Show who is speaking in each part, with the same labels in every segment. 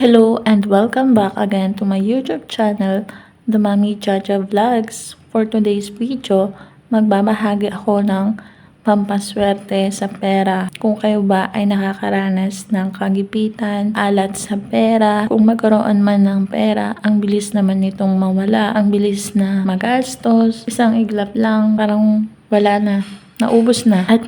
Speaker 1: Hello and welcome back again to my YouTube channel, The Mami Jaja Vlogs. For today's video, magbabahagi ako ng pampaswerte sa pera. Kung kayo ba ay nakakaranas ng kagipitan, alat sa pera, kung magkaroon man ng pera, ang bilis naman nitong mawala, ang bilis na magastos, isang iglap lang, parang wala na naubos na at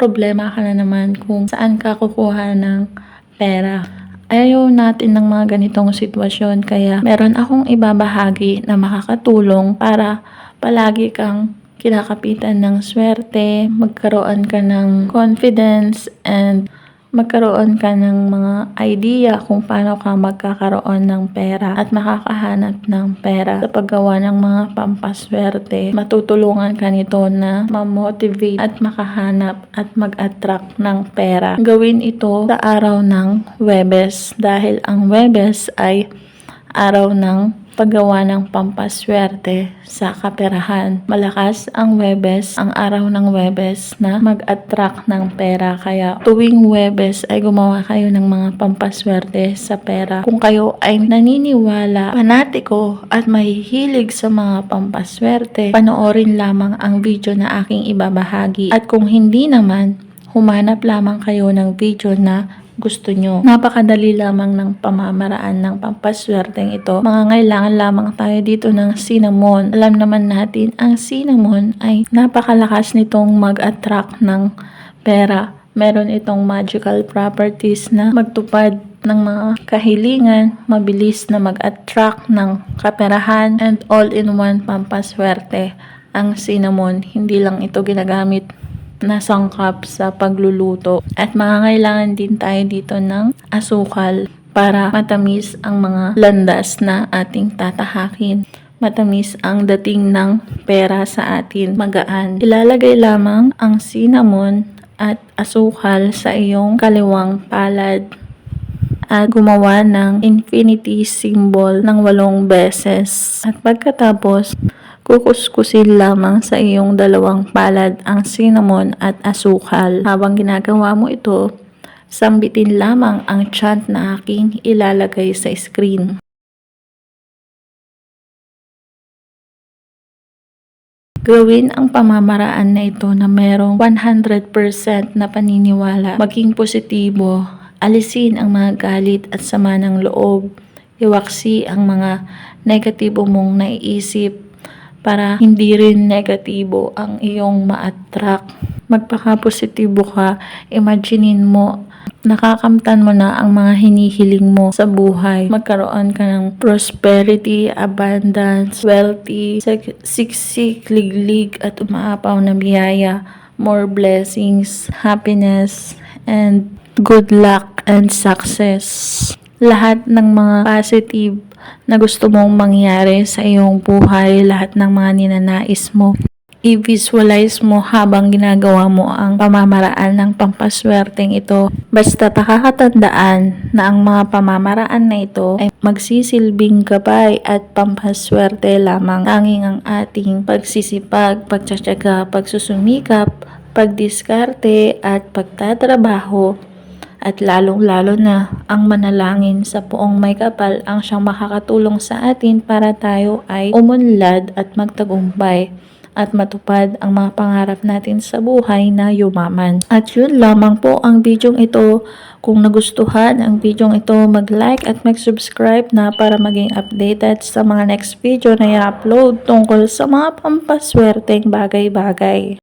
Speaker 1: problema ka na naman kung saan ka kukuha ng pera. Ayaw natin ng mga ganitong sitwasyon kaya meron akong ibabahagi na makakatulong para palagi kang kinakapitan ng swerte, magkaroon ka ng confidence and magkaroon ka ng mga idea kung paano ka magkakaroon ng pera at makakahanap ng pera sa paggawa ng mga pampaswerte. Matutulungan ka nito na ma-motivate at makahanap at mag-attract ng pera. Gawin ito sa araw ng Webes dahil ang Webes ay araw ng paggawa ng pampaswerte sa kaperahan. Malakas ang Webes, ang araw ng Webes na mag-attract ng pera. Kaya tuwing Webes ay gumawa kayo ng mga pampaswerte sa pera. Kung kayo ay naniniwala, panatiko at mahihilig sa mga pampaswerte, panoorin lamang ang video na aking ibabahagi. At kung hindi naman, humanap lamang kayo ng video na gusto nyo. Napakadali lamang ng pamamaraan ng pampaswerteng ito. Mga ngailangan lamang tayo dito ng cinnamon. Alam naman natin, ang cinnamon ay napakalakas nitong mag-attract ng pera. Meron itong magical properties na magtupad ng mga kahilingan, mabilis na mag-attract ng kaperahan, and all-in-one pampaswerte. Ang cinnamon, hindi lang ito ginagamit na sangkap sa pagluluto. At mangangailangan din tayo dito ng asukal para matamis ang mga landas na ating tatahakin. Matamis ang dating ng pera sa atin, magaan. Ilalagay lamang ang cinnamon at asukal sa iyong kaliwang palad at gumawa ng infinity symbol ng walong beses. At pagkatapos, Kukuskusin lamang sa iyong dalawang palad ang cinnamon at asukal. Habang ginagawa mo ito, sambitin lamang ang chant na aking ilalagay sa screen. Gawin ang pamamaraan na ito na merong 100% na paniniwala. Maging positibo, alisin ang mga galit at sama ng loob. Iwaksi ang mga negatibo mong naiisip para hindi rin negatibo ang iyong ma-attract. Magpaka-positibo ka, imaginein mo, nakakamtan mo na ang mga hinihiling mo sa buhay. Magkaroon ka ng prosperity, abundance, wealthy, siksik, liglig at umaapaw na biyaya, more blessings, happiness, and good luck and success. Lahat ng mga positive na gusto mong mangyari sa iyong buhay, lahat ng mga ninanais mo. I-visualize mo habang ginagawa mo ang pamamaraan ng pampaswerteng ito. Basta pakakatandaan na ang mga pamamaraan na ito ay magsisilbing gabay at pampaswerte lamang. Tanging ang ating pagsisipag, pagtsatsaga, pagsusumikap, pagdiskarte at pagtatrabaho at lalong-lalo na ang manalangin sa poong may kapal ang siyang makakatulong sa atin para tayo ay umunlad at magtagumpay at matupad ang mga pangarap natin sa buhay na yumaman. At yun lamang po ang bidyong ito. Kung nagustuhan ang bidyong ito, mag-like at mag-subscribe na para maging updated sa mga next video na i-upload tungkol sa mga pampaswerteng bagay-bagay.